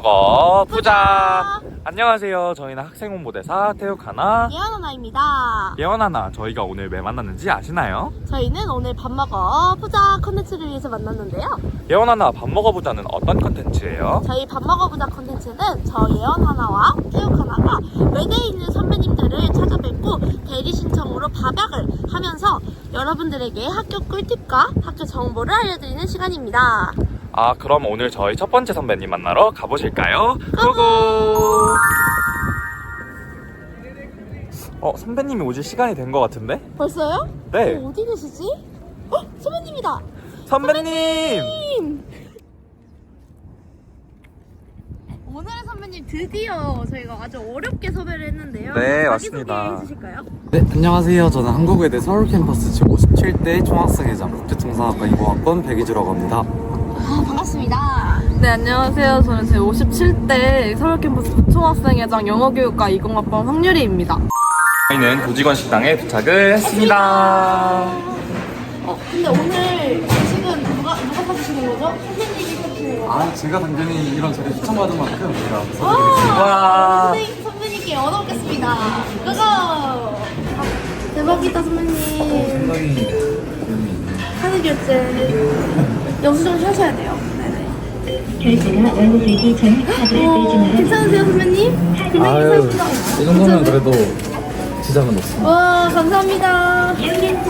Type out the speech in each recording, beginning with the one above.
먹어 보자. 안녕하세요. 저희는 학생 홍보대사 태욱하나 예언하나입니다. 예원하나. 저희가 오늘 왜 만났는지 아시나요? 저희는 오늘 밥 먹어 보자 컨텐츠를 위해서 만났는데요. 예원하나 밥 먹어보자는 어떤 컨텐츠예요? 저희 밥 먹어 보자 컨텐츠는 저 예언하나와 태욱하나가 외대에 있는 선배님들을 찾아뵙고 대리 신청으로 밥약을 하면서 여러분들에게 학교 꿀팁과 학교 정보를 알려드리는 시간입니다. 아 그럼 오늘 저희 첫 번째 선배님 만나러 가보실까요? 고고. 어 선배님이 오실 시간이 된 것 같은데? 벌써요? 네. 어, 어디 계시지? 어, 선배님이다. 선배님. 오늘의 선배님 드디어 저희가 아주 어렵게 섭외를 했는데요. 네, 맞습니다. 해주실까요? 네, 안녕하세요. 저는 한국외대 서울 캠퍼스 제 57대 총학생회장 국제통상학과 20학번 백이주라고 합니다. 아, 반갑습니다. 네, 안녕하세요. 저는 제 57대 서울 캠퍼스 부총학생회장 영어교육과 20학번 황유리입니다. 저희는 도직원 식당에 도착을 했습니다. 어, 근데 오늘 지금 누가 누가 사주시는 거죠? 선생님이 사주시는 거죠? 아, 제가 당연히 이런 자리 추천받은 만큼 제가 와, 와. 선생님, 선배님께 얻어먹겠습니다. 고고! 아, 대박이다, 선배님. 상당히 카드 결제. 영수증 하셔야 돼요. 네네. 결제가 완료되기 전 카드를 어, 괜찮으세요, 선배님? 아유. 이 정도면 그래도 지장은 없습니다. 와, 감사합니다. 네,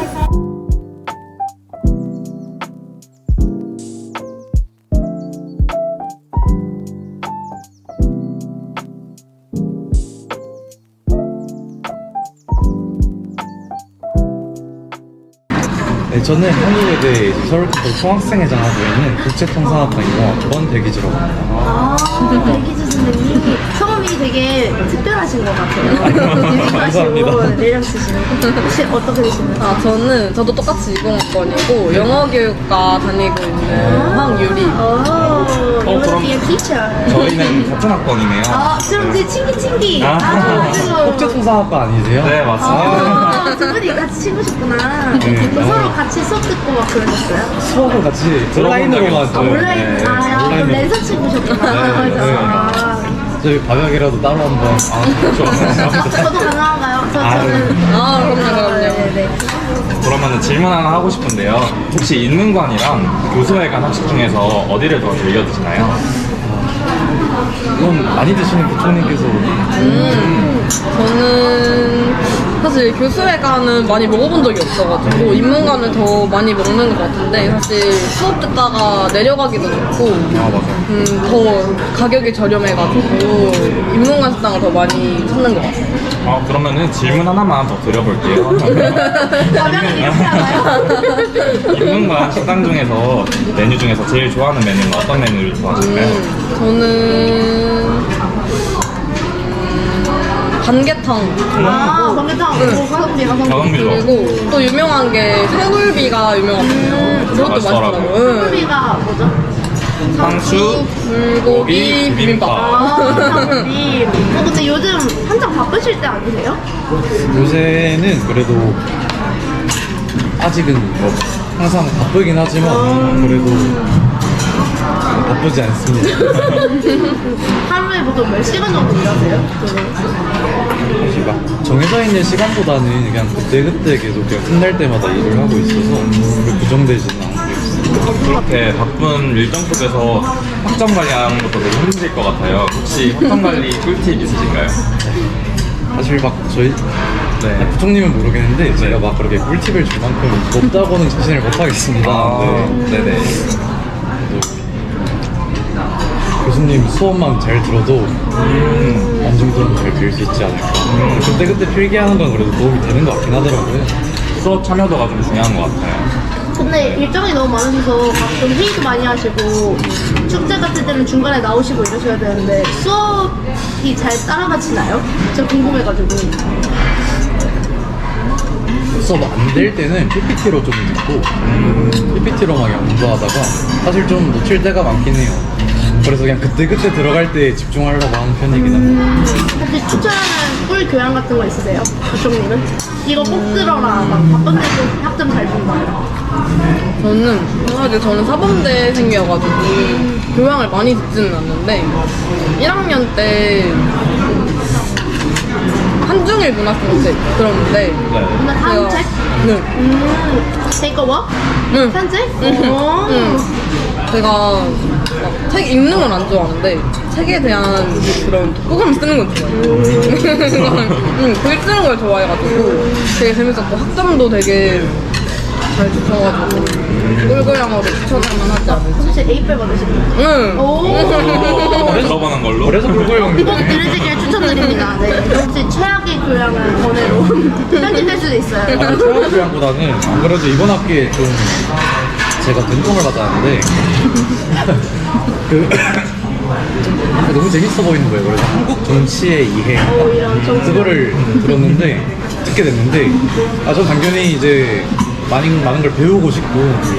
저는 한국외대 서울캠퍼스 총학생회장 하고 있는 국제통상학과 20학번 백이주라고 합니다. 아, 백기주 선생님. 성함이 되게 특별하신 것 같아요. 감사합니다. 유명하시고 매력 있으시는. 혹시 어떻게 되시나요? 아, 저는, 저도 똑같이 20학번이고, 영어교육과 다니고 있는 황유리. 어, you 그럼- wanna be a teacher. 저희는 같은 학번이네요. 아, 그럼 이제 친기 친기. 아. 국제통상학과 아니세요? 네 맞습니다. 아, 두 분이 같이 친구셨구나. 네. 또 서로 같이 수업 듣고 막 그러셨어요? 수업을 같이 들어본 온라인으로만 적이 아, 네, 온라인, 네. 아, 그럼 온라인으로. 랜선 친구셨구나. 네, 맞아. 네. 아, 저희 밥약이라도 따로 한번 아 그렇죠. 저도 가능한가요? 저, 아유. 저는. 아, 그럼요, 그럼요. 네네. 그러면 질문 하나 하고 싶은데요. 혹시 인문관이랑 교수회관 학식 중에서 어디를 더 즐겨 드시나요? 이건 많이 드시는 부총님께서 저는 사실 교수회관은 많이 먹어본 적이 없어가지고, 인문관을 더 많이 먹는 것 같은데, 사실 수업 듣다가 내려가기도 좋고, 아 맞아요. 음, 더 가격이 저렴해가지고, 인문관 식당을 더 많이 찾는 것 같아요. 아 그러면은 질문 하나만 더 드려볼게요. 과명은 이렇게 하나요? 인문관 식당 중에서 메뉴 중에서 제일 좋아하는 메뉴는 어떤 메뉴를 좋아하실까요? 음, 저는 반개탕 아, 번개탕. 오, 가성비, 가성비. 가성비죠. 그리고 또 유명한 게 새굴비가 유명하거든요. 그것도 맛있더라고요. 맛있더라고요. 응. 소비가 뭐죠? 상추, 불고기 비빔밥. 아, 가성비. 어, 근데 요즘 한창 바쁘실 때 아니세요? 요새는 그래도 아직은 뭐 항상 바쁘긴 하지만 그래도 바쁘지 않습니다. 하루에 보통 몇 시간 정도 일하세요? 사실 막 정해져 있는 시간보다는 그냥 그때그때 계속 그냥 끝날 때마다 일을 하고 있어서 그렇게 고정되지는 않고. 그렇게 바쁜 일정 속에서 학점 관리하는 것도 되게 힘들 것 같아요. 혹시 학점 관리 꿀팁 있으신가요? 사실 막 저희 네. 부총님은 모르겠는데 제가 막 그렇게 꿀팁을 줄 만큼 높다고는 자신을 못하겠습니다. 아, 네. 네네. 교수님 수업만 잘 들어도 음, 어느 정도는 잘 들을 수 있지 않을까. 그때 그때 필기하는 건 그래도 도움이 되는 것 같긴 하더라고요. 수업 참여도가 좀 중요한 것 같아요. 근데 일정이 너무 많으셔서 가끔 회의도 많이 하시고 축제 같은 때는 중간에 나오시고 이러셔야 되는데 수업이 잘 따라가시나요? 제가 궁금해가지고 수업 안 될 때는 PPT로 좀 듣고 PPT로 막 연구하다가 사실 좀 놓칠 때가 많긴 해요. 그래서 그냥 그때그때 들어갈 때 집중하려고 하는 편이긴 합니다. 혹시 추천하는 꿀 교양 같은 거 있으세요? 그쪽님은? 이거 꼭 들어라. 막 바쁜데 좀 학점 잘 본다. 저는 사실 저는 사범대생이어가지고 교양을 많이 듣지는 않는데 1학년 때 한중일 문학공책 들었는데 오늘 다음 책? 네. 음? 응. 편지? 응. 오. 응. 제가 막 책 읽는 건 안 좋아하는데 책에 대한 그런 독후감 쓰는 건 좋아해요. 응, 글 쓰는 걸 좋아해가지고 되게 재밌었고 학점도 되게 잘 주셔가지고 꿀교양으로 추천할 만하지 않을지. 혹시 A8 받으시나요? 응. 오. 들어보는 걸로. 그래서 그걸 꼭 형님. 들으시길 추천드립니다. 네. 혹시 최악의 교양을 번외로 편집될 수도 있어요. 아니 최악 교양보다는 안 그래도 이번 학기에 좀 제가 된통을 받았는데 그 너무 재밌어 보이는 거예요. 그래서 한국 정치의 이해. 그거를 들었는데 듣게 됐는데 아 전 당연히 이제 많은 많은 걸 배우고 싶고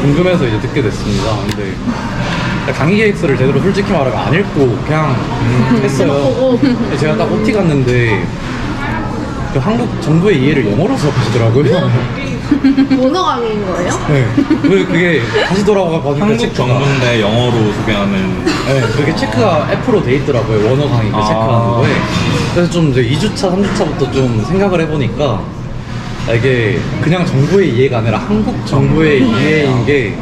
궁금해서 이제 듣게 됐습니다. 근데 강의 계획서를 제대로 솔직히 말하면 안 읽고 그냥 했어요. 보고. 근데 제가 딱 OT 갔는데 그 한국 정부의 이해를 영어로 수업하시더라고요. 원어 강의인 거예요? 네. 그 그게 다시 돌아가 보니까 한국 체크가 정부인데 영어로 소개하는 네, 그게 체크가 F로 돼 있더라고요. 원어 강의 그 아. 체크하는 거에. 그래서 좀 이제 2주차, 3주차부터 좀 생각을 해보니까 아, 이게 그냥 정부의 이해가 아니라 한국 정부의 이해인 게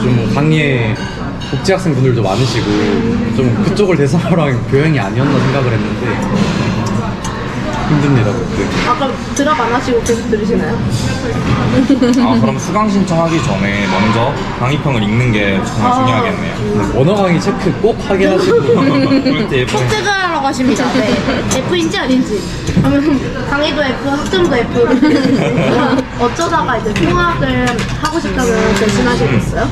좀 강의에 복지학생 분들도 많으시고 좀 그쪽을 대상으로 한 교양이 아니었나 생각을 했는데 힘듭니다, 그때. 아까 드랍 안 하시고 계속 들으시나요? 아 그럼 수강 신청하기 전에 먼저 강의평을 읽는 게 정말 아. 중요하겠네요. 원어 강의 체크 꼭 확인하시고 꿀팁. 꼭 체크하라고 하십니다. 네. F인지 아닌지. 그러면 강의도 F, 학점도 F. 어쩌다가 이제 통학을 하고 싶다고 결심하시게 됐어요?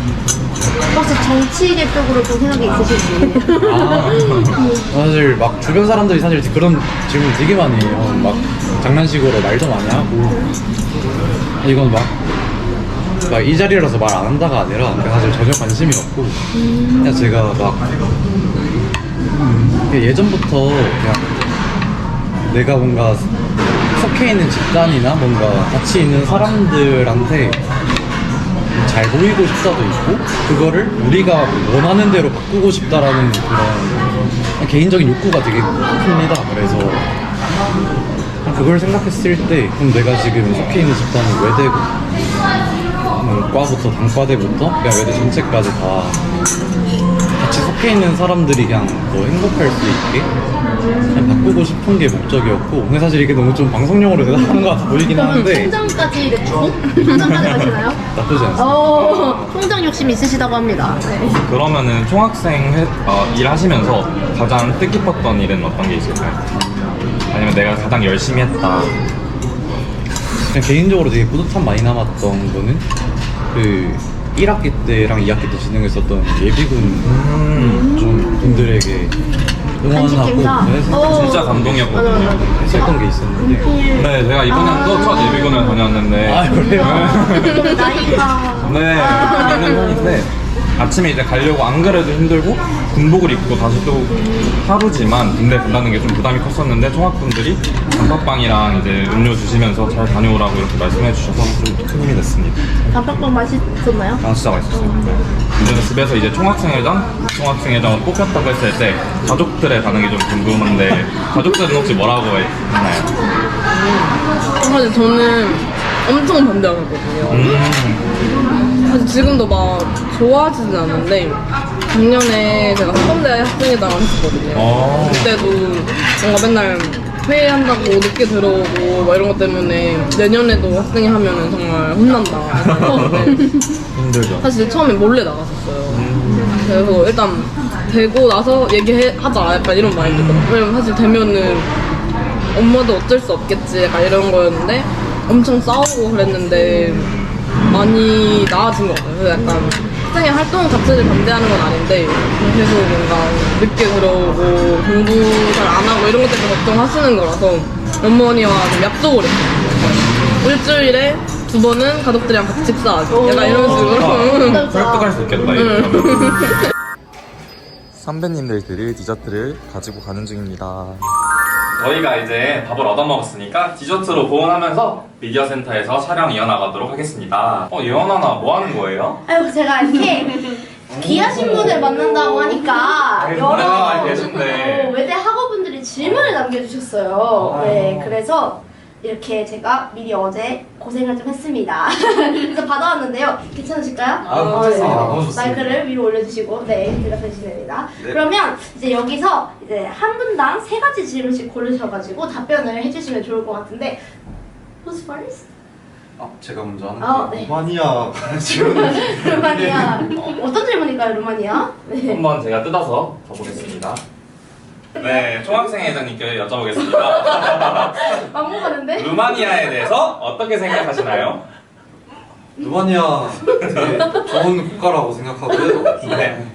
혹시 정치계 쪽으로 좀 생각이 있으신지. 아, 사실 막 주변 사람들이 사실 그런 질문 되게 많이 해요. 막 장난식으로 말도 많이 하고 이건 막. 막 이 자리라서 말 안 한다가 아니라 그냥 사실 전혀 관심이 없고 그냥 제가 막 음, 예전부터 그냥 내가 뭔가 속해 있는 집단이나 뭔가 같이 있는 사람들한테 잘 보이고 싶다도 있고 그거를 우리가 원하는 대로 바꾸고 싶다라는 그런 개인적인 욕구가 되게 큽니다. 그래서 그걸 생각했을 때 그럼 내가 지금 속해 있는 집단은 외대고 음, 과부터 단과대부터 그냥 외대 전체까지 다 같이 속해 있는 사람들이 그냥 더 행복할 수 있게 그냥 바꾸고 싶은 게 목적이었고 근데 사실 이게 너무 좀 방송용으로 대답하는 것 같아 보이긴 하는데 통장까지 내주고 통장까지 가시나요? 나쁘지 않습니다. 어, 통장 욕심 있으시다고 합니다. 네. 그러면은 총학생 해- 어, 일하시면서 가장 뜻깊었던 일은 어떤 게 있을까요? 아니면 내가 가장 열심히 했다. 그냥 개인적으로 되게 뿌듯함 많이 남았던 거는 그 1학기 때랑 2학기 때 진행했었던 예비군 음, 좀 분들에게 응원하고 행사. 네, 어. 진짜 감동이었거든요. 맞아, 맞아. 했었던 게 있었는데 네, 제가 이번 연도 첫 예비군을 다녔는데 아 그래요? 나이가. 네, 아. 있는 편인데 아침에 이제 가려고 안 그래도 힘들고 군복을 입고 다시 또 하루지만 군대 간다는 게 좀 부담이 컸었는데 총학분들이 단팥빵이랑 이제 음료 주시면서 잘 다녀오라고 이렇게 말씀해 주셔서 좀큰 힘이 됐습니다. 단팥빵 맛있었나요? 아 진짜 맛있었어요. 이제는 집에서 이제 총학생회장, 총학생회장을 뽑혔다고 했을 때 가족들의 반응이 좀 궁금한데 가족들은 혹시 뭐라고 했나요? 사실 저는 엄청 반대하거든요. 음, 사실 지금도 막 좋아하지는 않는데 작년에 제가 사범대 학생회장을 했었거든요. 어. 그때도 뭔가 맨날 회의한다고 늦게 들어오고 막 이런 것 때문에 내년에도 학생회 하면은 정말 혼난다. 힘들죠. 사실 처음에 몰래 나갔었어요. 그래서 일단 되고 나서 얘기하자 약간 이런 마인드거든요. 왜냐면 사실 되면은 엄마도 어쩔 수 없겠지 약간 이런 거였는데 엄청 싸우고 그랬는데 많이 나아진 것 같아요. 그래서 약간 학생의 활동 자체를 반대하는 건 아닌데 계속 뭔가 늦게 들어오고 공부 잘 안 하고 이런 것 때문에 걱정하시는 거라서 어머니와 좀 약속을 했어요. 일주일에 두 번은 가족들이랑 같이 식사하기. 약간 이런 식으로. 아, 설득할 수 있겠다. 이러면. 선배님들 드릴 디저트를 가지고 가는 중입니다. 저희가 이제 밥을 얻어먹었으니까 디저트로 보온하면서 미디어 센터에서 촬영 이어나가도록 하겠습니다. 어, 예원아나 뭐 하는 거예요? 아이고 제가 이렇게 귀하신 분을 만난다고 하니까 아이고, 여러 많이 계신데. 어, 외대 학우분들이 질문을 남겨주셨어요. 네. 그래서 이렇게 제가 미리 어제 고생을 좀 했습니다. 그래서 받아왔는데요. 괜찮으실까요? 아, 어, 괜찮습니다. 네. 너무 좋습니다. 마이크를 위로 올려주시고 네 대답해 주시면 됩니다. 네. 그러면 이제 여기서 이제 한 분당 세 가지 질문씩 고르셔가지고 답변을 해주시면 좋을 것 같은데 Who's first? 아, 제가 먼저 하는 아, 게 네. 루마니아 질문. 루마니아 어떤 질문일까요, 루마니아? 네. 한번 제가 뜯어서 가보겠습니다. 네, 총학생 회장님께 여쭤보겠습니다. 막무 가는데? 루마니아에 대해서 어떻게 생각하시나요? 루마니아 되게 좋은 국가라고 생각하고요. 네.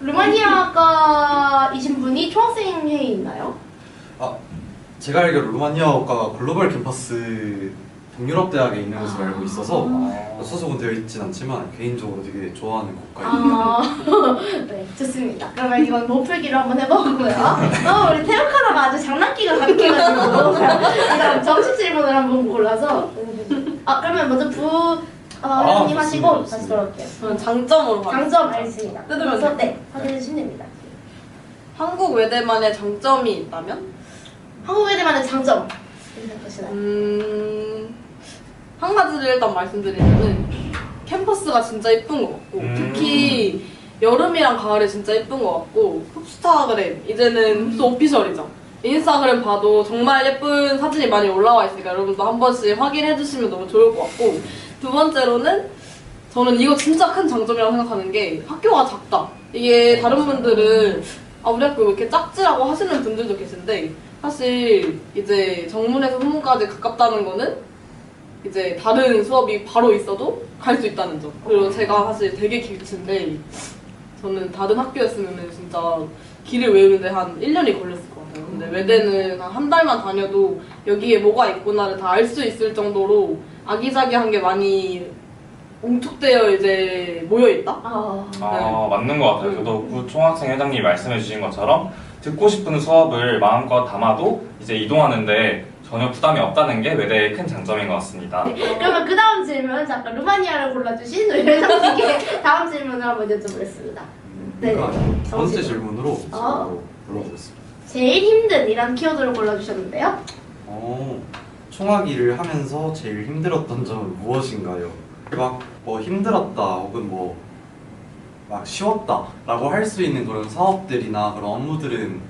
루마니아과이신 분이 총학생 회에 있나요? 아, 제가 알기로 루마니아가 글로벌 캠퍼스 동유럽 대학에 있는 것으로 알고 있어서 소속은 되어 있진 않지만 개인적으로 되게 좋아하는 국가입니다. 아, 네, 좋습니다. 그러면 이건 못풀기로 한번 해보고요. 어, 우리 태국하다가 아주 장난기가 가득해가지고 이런 정식 질문을 한번 골라서 아, 그러면 먼저 부 어, 회장님 아, 하시고 좋습니다, 다시 좋습니다. 돌아올게요. 저는 장점으로. 장점 알겠습니다. 뜯으면 그래서? 네, 확인해 주시면 됩니다. 한국 외대만의 장점이 있다면? 한국 외대만의 장점 생각하시나요? 음, 한 가지를 일단 말씀드리면은 캠퍼스가 진짜 예쁜 것 같고 음. 특히 여름이랑 가을에 진짜 예쁜 것 같고 흡스타그램 이제는 흡스 오피셜이죠. 인스타그램 봐도 정말 예쁜 사진이 많이 올라와 있으니까 여러분도 한 번씩 확인해 주시면 너무 좋을 것 같고 두 번째로는 저는 이거 진짜 큰 장점이라고 생각하는 게 학교가 작다. 이게 다른 분들은 아 우리 학교 왜 이렇게 작지라고 하시는 분들도 계신데 사실 이제 정문에서 후문까지 가깝다는 거는 이제 다른 수업이 바로 있어도 갈 수 있다는 점. 그리고 제가 사실 되게 길친데 저는 다른 학교였으면 진짜 길을 외우는데 한 1년이 걸렸을 것 같아요. 근데 외대는 한 한 달만 다녀도 여기에 뭐가 있구나를 다 알 수 있을 정도로 아기자기한 게 많이 웅툭되어 이제 모여 있다. 아, 아, 맞는 것 같아요. 저도 구 총학생 회장님이 말씀해 주신 것처럼 듣고 싶은 수업을 마음껏 담아도 이제 이동하는데 전혀 부담이 없다는 게 외대의 큰 장점인 것 같습니다. 그러면 그 다음 질문 잠깐 루마니아를 골라주신 우리 회장님께 다음 질문을 한번 여쭤보겠습니다. 네. 그러니까 두 번째 정식. 질문으로 어. 제가 불러보겠습니다. 제일 힘든 이란 키워드를 골라주셨는데요. 어, 총학 일을 하면서 제일 힘들었던 점은 무엇인가요? 막 뭐 힘들었다 혹은 뭐 막 쉬웠다라고 할 수 있는 그런 사업들이나 그런 업무들은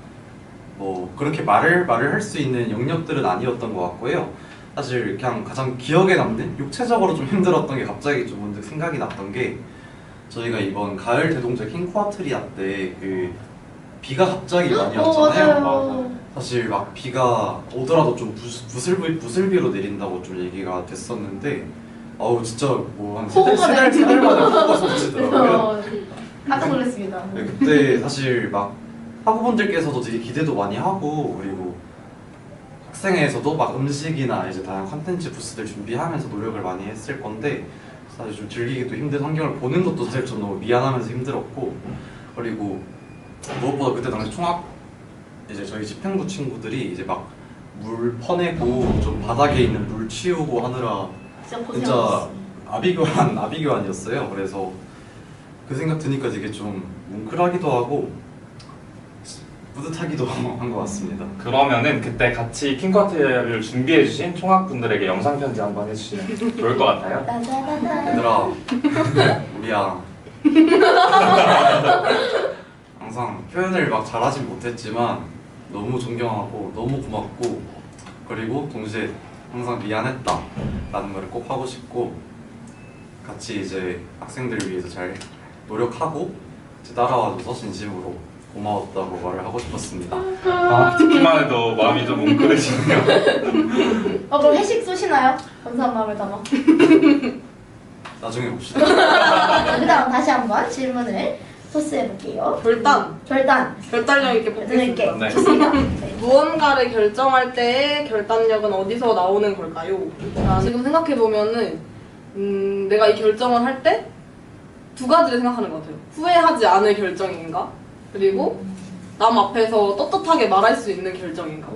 뭐 그렇게 말을 말을 할 수 있는 영역들은 아니었던 것 같고요. 사실 그냥 가장 기억에 남는 육체적으로 좀 힘들었던 게 갑자기 좀 문득 생각이 났던 게 저희가 이번 가을 대동제 킹쿠아트리아 때 그 비가 갑자기 많이 어, 왔잖아요. 맞아요. 사실 막 비가 오더라도 좀 부슬비, 부슬비로 내린다고 좀 얘기가 됐었는데 아우 진짜 뭐한 세달 세달 만에 폭우가 쏟아지더라고요. 어, 깜짝 놀랐습니다. 네, 그때 사실 막 학우분들께서도 되게 기대도 많이 하고 그리고 학생회에서도 막 음식이나 이제 다양한 컨텐츠 부스들 준비하면서 노력을 많이 했을 건데 사실 좀 즐기기도 힘든 환경을 보는 것도 사실 좀 너무 미안하면서 힘들었고 그리고 무엇보다 그때 당시 총학 이제 저희 집행부 친구들이 이제 막 물 퍼내고 좀 바닥에 있는 물 치우고 하느라 진짜. 아비교환 아비교환이었어요. 그래서 그 생각 드니까 되게 좀 뭉클하기도 하고 뿌듯하기도 한 것 같습니다. 그러면은 그때 같이 킹커트를 준비해주신 총학분들에게 영상 편지 한번 해주시면 좋을 것 같아요. 얘들아, 우리야. 항상 표현을 막 잘하진 못했지만 너무 존경하고 너무 고맙고 그리고 동시에 항상 미안했다 라는 말을 꼭 하고 싶고 같이 이제 학생들을 위해서 잘 노력하고 이제 따라와줘서 진심으로 고마웠다고 말을 하고 싶었습니다. 아, 듣기만 해도 마음이 좀 뭉클해지네요. 어, 그럼 회식 쏘시나요? 감사한 마음을 담아. 나중에 봅시다. 그 다음 다시 한번 질문을 토스해볼게요. 결단. 결단. 결단력 있게 여덟. 뽑겠습니다. 네. 좋습니다. 네. 무언가를 결정할 때의 결단력은 어디서 나오는 걸까요? 아, 지금 생각해 보면은 음, 내가 이 결정을 할 때 두 가지를 생각하는 것 같아요. 후회하지 않을 결정인가? 그리고 남 앞에서 떳떳하게 말할 수 있는 결정인가?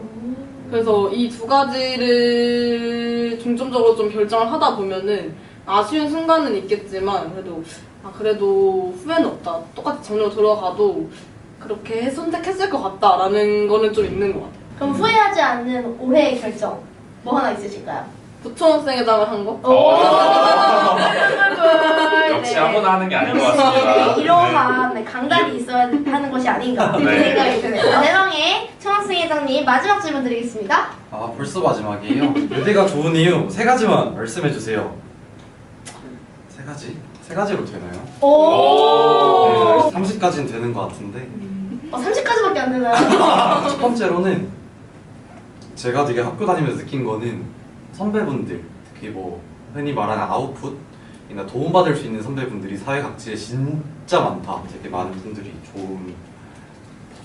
그래서 이 두 가지를 중점적으로 좀 결정을 하다 보면은 아쉬운 순간은 있겠지만 그래도 아 그래도 후회는 없다. 똑같이 정리로 들어가도 그렇게 선택했을 것 같다라는 거는 좀 있는 것 같아요. 그럼 후회하지 않는 올해의 결정 뭐 하나 있으실까요? 부총학생회장을 한 거? 역시 아무나 하는 게 아닌 것 같습니다. 이러한 네, 강단이 있어야 하는 것이 아닌가 네. 네. 생각이 드네요. 대망의 청학생 회장님 마지막 질문 드리겠습니다. 아 벌써 마지막이에요. 의대가 좋은 이유 세 가지만 말씀해 주세요. 세 가지? 세 가지로 되나요? 오. 네, 30까지는 되는 것 같은데 어, 30까지밖에 안 되나요? 첫 번째로는 제가 되게 학교 다니면서 느낀 거는 선배분들 특히 뭐 흔히 말하는 아웃풋이나 도움받을 수 있는 선배분들이 사회 각지에 진짜 많다. 되게 많은 분들이 좋은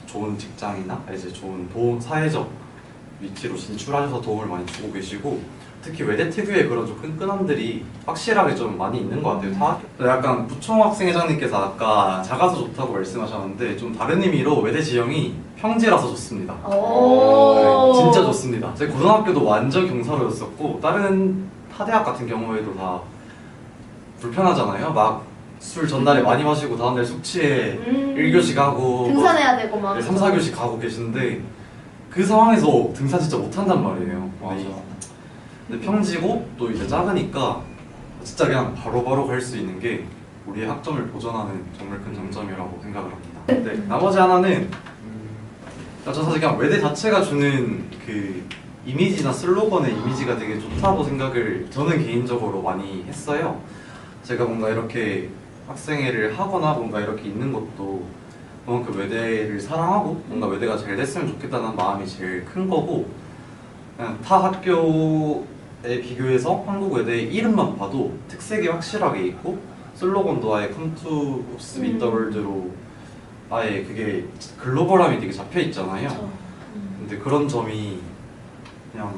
좋은 직장이나 이제 좋은 도움 사회적 위치로 진출하셔서 도움을 많이 주고 계시고 특히 외대 특유의 그런 좀 끈끈함들이 확실하게 좀 많이 있는 것 같아요. 다 약간 부총 학생 회장님께서 아까 작아서 좋다고 말씀하셨는데 좀 다른 의미로 외대 지형이 평지라서 좋습니다. 오. 네, 진짜 좋습니다. 제 고등학교도 완전 경사로였었고 다른 타대학 같은 경우에도 다 불편하잖아요. 막 술 전날에 많이 마시고 다음날 숙취에 음. 1교시 가고 등산해야 되고 막. 네, 3, 4교시 가고 계시는데 그 상황에서 등산 진짜 못한단 말이에요. 맞아. 근데 평지고 또 이제 작으니까 진짜 그냥 바로바로 갈 수 있는 게 우리의 학점을 보존하는 정말 큰 장점이라고 생각을 합니다. 네, 나머지 하나는 저 사실 그냥 외대 자체가 주는 그 이미지나 슬로건의 이미지가 되게 좋다고 생각을 저는 개인적으로 많이 했어요. 제가 뭔가 이렇게 학생회를 하거나 뭔가 이렇게 있는 것도 그만큼 외대를 사랑하고 뭔가 외대가 잘 됐으면 좋겠다는 마음이 제일 큰 거고 그냥 타 학교에 비교해서 한국 외대의 이름만 봐도 특색이 확실하게 있고 슬로건도 아예 come to us with the world로 아예 그게 글로벌함이 되게 잡혀 있잖아요. 근데 그런 점이 그냥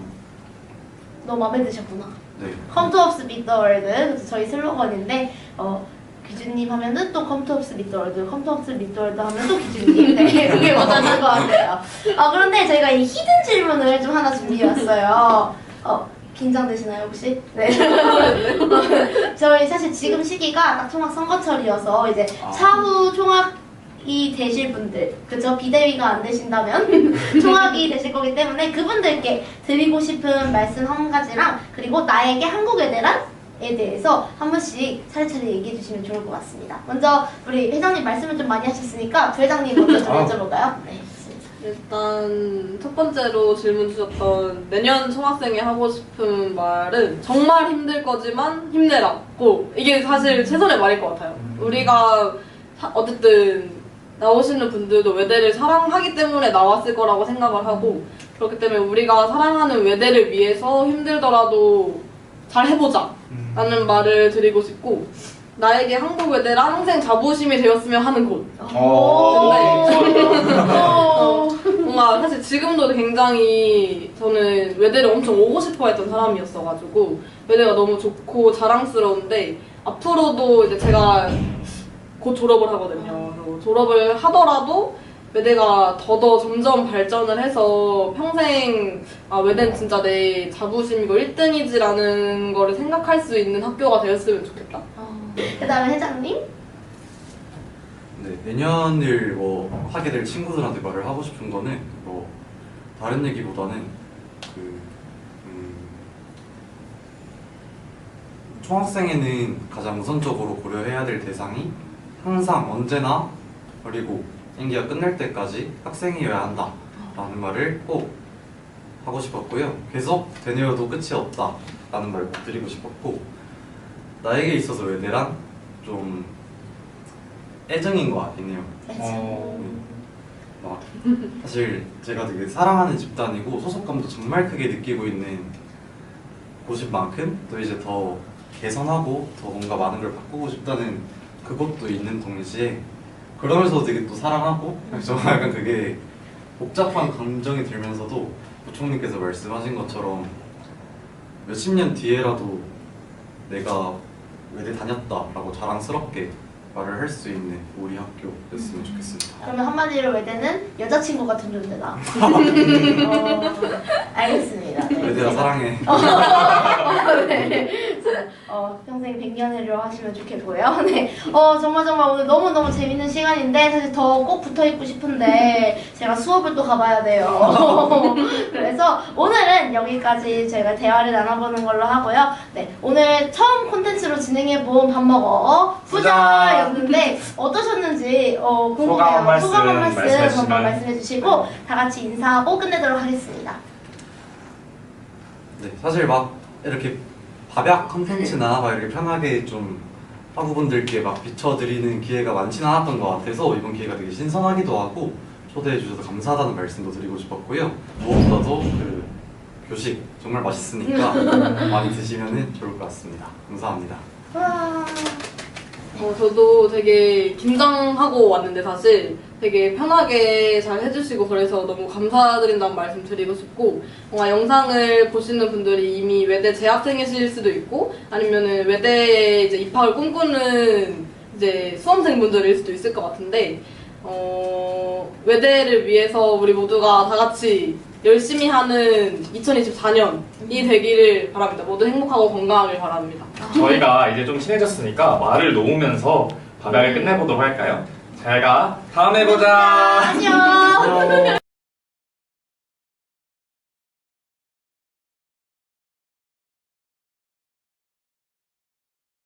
너무 마음에 드셨구나. 네. Come to us meet the world. 그래서 저희 슬로건인데 어, 기준님 하면은 또 Come to us meet the world. Come to us meet the world 하면 또 기준님. 네, 그게 맞는 것 같아요. 아 그런데 저희가 이 히든 질문을 좀 하나 준비해왔어요. 어, 긴장되시나요 혹시? 네. 저희 사실 지금 시기가 딱 총학 선거철이어서 이제 아. 차후 총학 이 되실 분들, 그죠? 비대위가 안 되신다면 총학이 되실 거기 때문에 그분들께 드리고 싶은 말씀 한 가지랑 그리고 나에게 한국 애대란에 대해서 한 번씩 차례차례 얘기해 주시면 좋을 것 같습니다. 먼저 우리 회장님 말씀을 좀 많이 하셨으니까 부회장님 먼저 좀 아. 여쭤볼까요? 네. 일단 첫 번째로 질문 주셨던 내년 총학생회 하고 싶은 말은 정말 힘들 거지만 힘내라고 이게 사실 최선의 말일 것 같아요. 우리가 사- 어쨌든 나오시는 분들도 외대를 사랑하기 때문에 나왔을 거라고 생각을 하고 그렇기 때문에 우리가 사랑하는 외대를 위해서 힘들더라도 잘 해보자 라는 말을 드리고 싶고 나에게 한국 외대란 평생 자부심이 되었으면 하는 곳. 어, 뭔가 사실 지금도 굉장히 저는 외대를 엄청 오고 싶어 했던 사람이었어가지고 외대가 너무 좋고 자랑스러운데 앞으로도 이제 제가 곧 졸업을 하거든요. 졸업을 하더라도 외대가 더더 점점 발전을 해서 평생 아 외대는 진짜 내 자부심이고 1등이지라는 거를 생각할 수 있는 학교가 되었으면 좋겠다. 그 다음에 회장님? 네, 내년을 뭐 하게 될 친구들한테 말을 하고 싶은 거는 뭐 다른 얘기보다는 그 음, 총학생회는 가장 우선적으로 고려해야 될 대상이 항상 언제나 그리고 임기가 끝날 때까지 학생이어야 한다 라는 말을 꼭 하고 싶었고요. 계속 되뇌어도 끝이 없다 라는 말을 꼭 드리고 싶었고 나에게 있어서 외대란 좀 애정인 것 같긴 해요. 어, 막 사실 제가 되게 사랑하는 집단이고 소속감도 정말 크게 느끼고 있는 곳인 만큼 또 이제 더 개선하고 더 뭔가 많은 걸 바꾸고 싶다는 그것도 있는 동시에 그러면서도 되게 또 사랑하고 정말 약간 그게 복잡한 감정이 들면서도 부총님께서 말씀하신 것처럼 몇십 년 뒤에라도 내가 외대 다녔다라고 자랑스럽게 말을 할 수 있는 우리 학교였으면 좋겠습니다. 그러면 한마디로 외대는 여자친구 같은 존재다. 어, 알겠습니다. 네. 얘들아 사랑해. 어, 네. 어, 평생 백년해로 하시면 좋겠고요. 네. 어, 정말 정말 오늘 너무너무 재밌는 시간인데, 사실 더 꼭 붙어 있고 싶은데, 제가 수업을 또 가봐야 돼요. 그래서 오늘은 여기까지 저희가 대화를 나눠보는 걸로 하고요. 네. 오늘 처음 콘텐츠로 진행해본 밥 먹어 부자였는데, 어떠셨는지, 어, 궁금해요. 소감 한 말씀 소감 한 말씀 말씀해 주시면- 한번 말씀해 주시고, 다 같이 인사하고 끝내도록 하겠습니다. 네, 사실 막 이렇게 밥약 컨텐츠나 막 이렇게 편하게 좀 학우분들께 막 비춰드리는 기회가 많지는 않았던 것 같아서 이번 기회가 되게 신선하기도 하고 초대해 주셔서 감사하다는 말씀도 드리고 싶었고요. 무엇보다도 그 교식 정말 맛있으니까 많이 드시면 좋을 것 같습니다. 감사합니다. 와. 어, 저도 되게 긴장하고 왔는데 사실 되게 편하게 잘 해주시고 그래서 너무 감사드린다는 말씀 드리고 싶고 뭔가 영상을 보시는 분들이 이미 외대 재학생이실 수도 있고 아니면은 외대에 이제 입학을 꿈꾸는 이제 수험생분들일 수도 있을 것 같은데 어, 외대를 위해서 우리 모두가 다 같이 열심히 하는 2024년이 되기를 바랍니다. 모두 행복하고 건강하길 바랍니다. 저희가 이제 좀 친해졌으니까 말을 놓으면서 밥약을 끝내보도록 할까요? 잘 가. 다음에 보자. 안녕.